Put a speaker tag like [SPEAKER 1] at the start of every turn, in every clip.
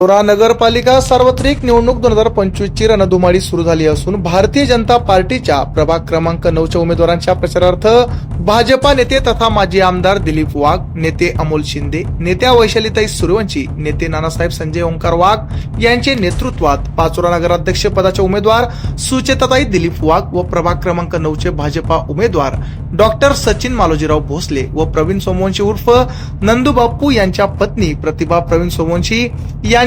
[SPEAKER 1] औरा नगरपालिका सार्वत्रिक निवडणूक दोन हजार पंचवीस ची रणधुमाळी सुरू झाली असून भारतीय जनता पार्टीच्या प्रभाग क्रमांक नऊच्या उमेदवारांच्या प्रचारार्थ भाजपा नेते तथा माजी आमदार दिलीप वाघ नेते अमोल शिंदे नेत्या वैशालीताई सूर्यवंशी नेते नानासाहेब संजय ओंकार वाघ यांचे नेतृत्वात पाचोरा नगराध्यक्ष पदाचे उमेदवार सुचेताताई दिलीप वाघ व प्रभाग क्रमांक नऊचे भाजपा उमेदवार डॉक्टर सचिन मालोजीराव भोसले व प्रवीण सोमवंशी उर्फ नंदू बाप्पू यांच्या पत्नी प्रतिभा प्रवीण सोमवंशी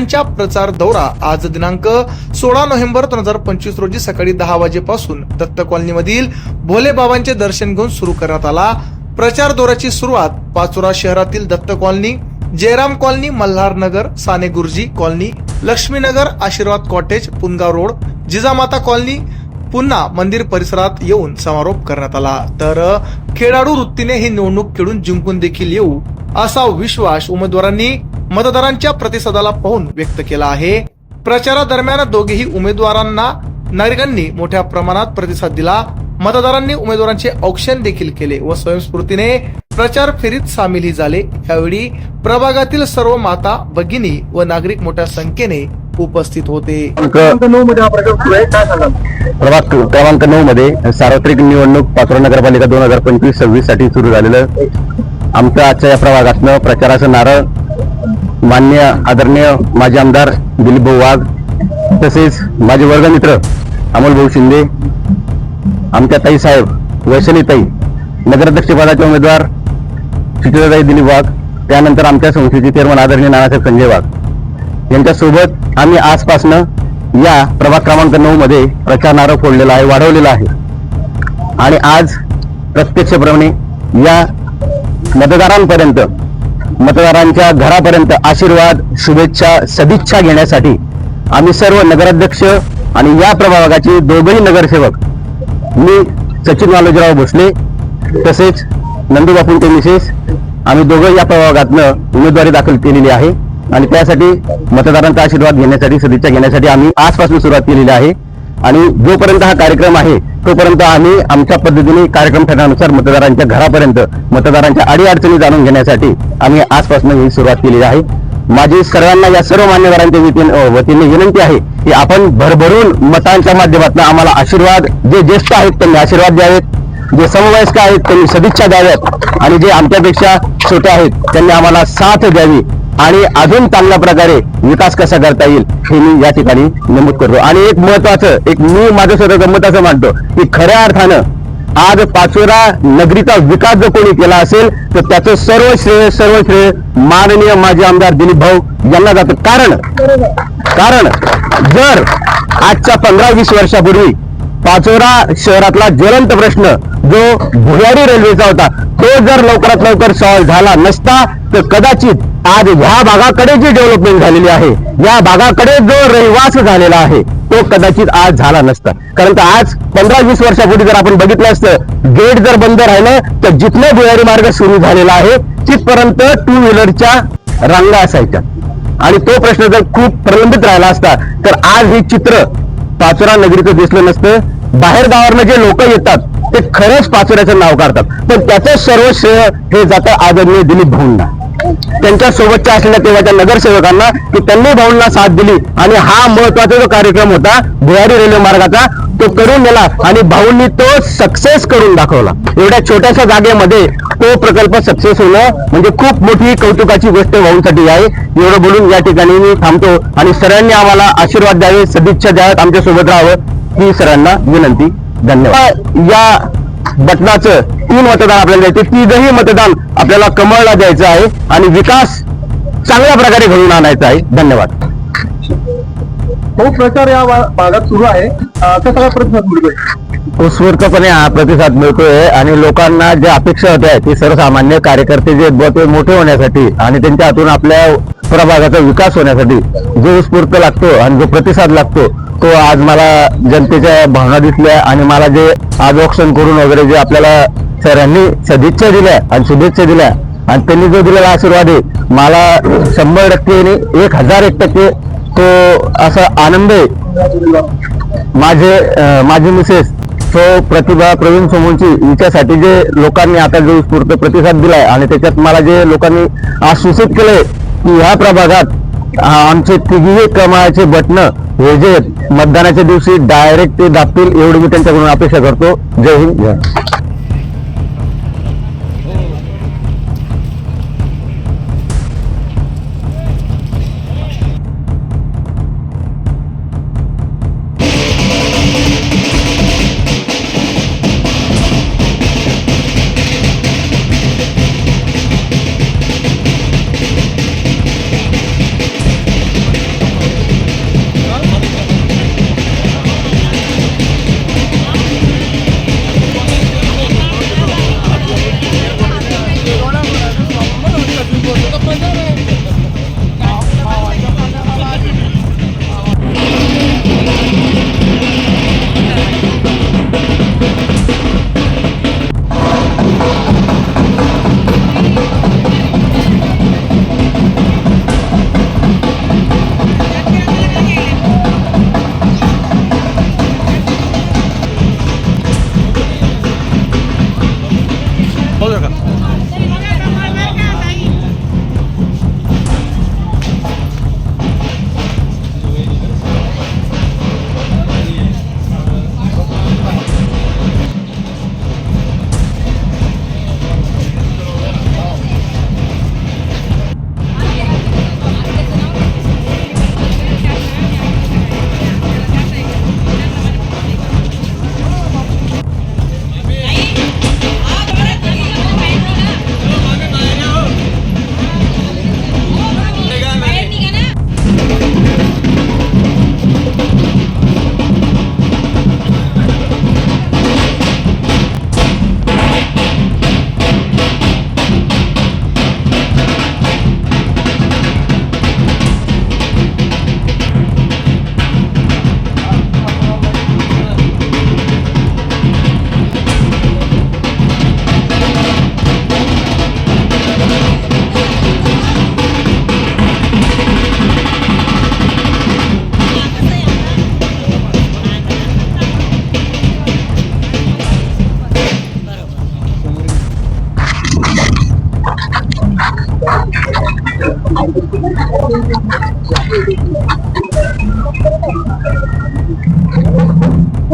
[SPEAKER 1] यांच्या प्रचार दौरा आज दिनांक सोळा नोव्हेंबर दोन हजार पंचवीस रोजी सकाळी दहा वाजेपासून दत्त कॉलनीमधील भोले बाबांचे दर्शन घेऊन सुरू करण्यात आला. प्रचार दौऱ्याची सुरुवात पाचोरा शहरातील Datta colony Jayram colony Malhar Nagar Sane Guruji colony Laxminagar Ashirwad cottage Pungaon road Jijamata colony पुन्हा मंदिर परिसरात येऊन समारोप करण्यात आला. तर खेळाडू वृत्तीने ही निवडणूक खेळून जिंकून देखील येऊ असा विश्वास उमेदवारांनी मतदारांच्या प्रतिसादाला पाहून व्यक्त केला आहे. प्रचारादरम्यान दोघेही उमेदवारांना नागरिकांनी मोठ्या प्रमाणात प्रतिसाद दिला. मतदारांनी उमेदवारांचे औक्षण देखील केले व स्वयंस्फूर्तीने प्रचार फेरीत सामीलही झाले. यावेळी प्रभागातील सर्व माता भगिनी व नागरिक मोठ्या संख्येने उपस्थित होते.
[SPEAKER 2] हा
[SPEAKER 3] प्रभाग क्रमांक नऊ मध्ये सार्वत्रिक निवडणूक पाचोरा नगरपालिका दोन हजार पंचवीस सव्वीससाठी सुरू झालेलं. आमचं आजच्या या प्रभागातनं प्रचाराचं नारळ मान्य आदरणीय माजी आमदार दिलीप भाऊ वाघ तसेच माझे वर्गमित्र अमोल भाऊ शिंदे आमच्या ताई साहेब वैशाली ताई उमेदवार सुचिताताई दिलीप वाघ त्यानंतर आमच्या संस्थेचे चेअरमन आदरणीय नानासाहेब संजय वाघ. यांच्यासोबत आम्ही आजपासनं या प्रभाग क्रमांक नऊ मध्ये प्रचार नारळ फोडलेला आहे वाढवलेला आहे. आणि आज प्रत्यक्षप्रमाणे या मतदारांपर्यंत मतदारांच्या घरापर्यंत आशीर्वाद शुभेच्छा सदिच्छा घेण्यासाठी आम्ही सर्व नगराध्यक्ष आणि या प्रभागाचे दोघंही नगरसेवक मी सचिन मालोजीराव भोसले तसेच नंदूबापूंचे मिसेस आम्ही दोघं या प्रभागातनं उमेदवारी दाखल केलेली आहे. आणि त्यासाठी मतदारांचा आशीर्वाद घेण्यासाठी सदिच्छा घेण्यासाठी आम्ही आजपासून सुरुवात केलेली आहे. आणि जोपर्यंत हा कार्यक्रम आहे तोपर्यंत आम्ही आमच्या पद्धतीने कार्यक्रम ठरण्यानुसार मतदारांच्या घरापर्यंत मतदारांच्या अडीअडचणी जाणून घेण्यासाठी आम्ही आजपासून ही सुरुवात केलेली आहे. माझी सर्वांना या सर्व मान्यवरांच्या वतीने विनंती आहे की आपण भरभरून मतांच्या माध्यमातून आम्हाला आशीर्वाद जे ज्येष्ठ आहेत त्यांनी आशीर्वाद द्यावेत जे समवयस्क आहेत त्यांनी सदिच्छा द्याव्यात आणि जे आमच्यापेक्षा छोटे आहेत त्यांनी आम्हाला साथ द्यावी. आणि अजून चांगल्या प्रकारे विकास कसा करता येईल हे मी या ठिकाणी नमूद करतो. आणि एक महत्वाचं एक मी माझं स्वतःचं मत असं मानतो की खऱ्या अर्थानं आज पाचोरा नगरीचा विकास जर कोणी केला असेल तर त्याचं सर्व श्रेय सर्व श्रेय माननीय माजी आमदार दिलीप भाऊ यांना जातं. कारण कारण जर आजच्या पंधरा वीस वर्षापूर्वी पाचोरा शहरातला ज्वलंत प्रश्न जो भुयारी रेल्वेचा होता. तो जर लवकरात लवकर सॉल्व्ह झाला नसता तर कदाचित आज ह्या भागाकडे जी डेव्हलपमेंट झालेली आहे या भागाकडे जो रहिवास झालेला आहे तो कदाचित आज झाला नसता. कारण का आज पंधरा वीस वर्षापूर्वी जर आपण बघितलं असतं गेट जर बंद राहिलं तर जिथले भुयारी मार्ग सुरू झालेला आहे तिथपर्यंत टू व्हीलरच्या रांगा असायच्या. आणि तो प्रश्न जर खूप प्रलंबित राहिला असता तर आज हे चित्र पाचोरा नगरीचं दिसलं नसतं. बाहेर गावावरनं जे लोक येतात ते खरंच पाचोऱ्याचं नाव काढतात. पण त्याचं सर्व श्रेय हे जातं आदरणीय दिलीप भाऊंना. त्यांच्या सोबतच्या असलेल्या तेव्हाच्या नगरसेवकांना की त्यांनी भाऊंना साथ दिली. आणि हा महत्त्वाचा जो कार्यक्रम होता भुयारी रेल्वे मार्गाचा तो करून नेला आणि भाऊंनी तो सक्सेस करून दाखवला. एवढ्या छोट्याशा जागेमध्ये तो प्रकल्प सक्सेस होणं म्हणजे खूप मोठी कौतुकाची गोष्ट भाऊंसाठी आहे. एवढं बोलून या ठिकाणी मी थांबतो आणि सरांनी आम्हाला आशीर्वाद द्यावे सदिच्छा द्याव्यात आमच्यासोबत राहावं ही सरांना विनंती. धन्यवाद. या बटनाचं तीन मतदान आपल्याला द्यायचे तिघही मतदान आपल्याला कमळला द्यायचं आहे आणि विकास चांगल्या प्रकारे घडून आणायचा आहे. धन्यवाद.
[SPEAKER 2] तो प्रचार या भागात सुरू आहे. कसा प्रतिसाद मिळतोय?
[SPEAKER 3] उत्स्फूर्तपणे हा प्रतिसाद मिळतोय आणि लोकांना ज्या अपेक्षा होत्या ते सर्वसामान्य कार्यकर्ते जे ते मोठे होण्यासाठी आणि त्यांच्या हातून आपल्या प्रभागाचा विकास होण्यासाठी जो उत्स्फूर्त लागतो आणि जो प्रतिसाद लागतो तो आज मला जनतेच्या भावना दिसल्या आणि मला जे आज ऑप्शन करून वगैरे जे आपल्याला सरांनी सदिच्छा दिल्या आणि शुभेच्छा दिल्या आणि त्यांनी जो दिलेला आशीर्वाद आहे मला शंभर टक्के आणि एक हजार एक टक्के तो असा आनंद आहे. माझे माझी मिसेस तो प्रतिभा प्रवीण सोमोंची हिच्यासाठी जे लोकांनी आता जो स्फूर्त प्रतिसाद दिलाय आणि त्याच्यात मला जे लोकांनी आज सूचित केलंय की या प्रभागात आमचे तिघीही कमाळाचे बटन हे जे मतदानाच्या दिवशी डायरेक्ट ते दाबतील एवढी मी त्यांच्याकडून अपेक्षा करतो. जय हिंद. जय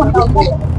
[SPEAKER 3] महाराष्ट्र.
[SPEAKER 1] आमच्या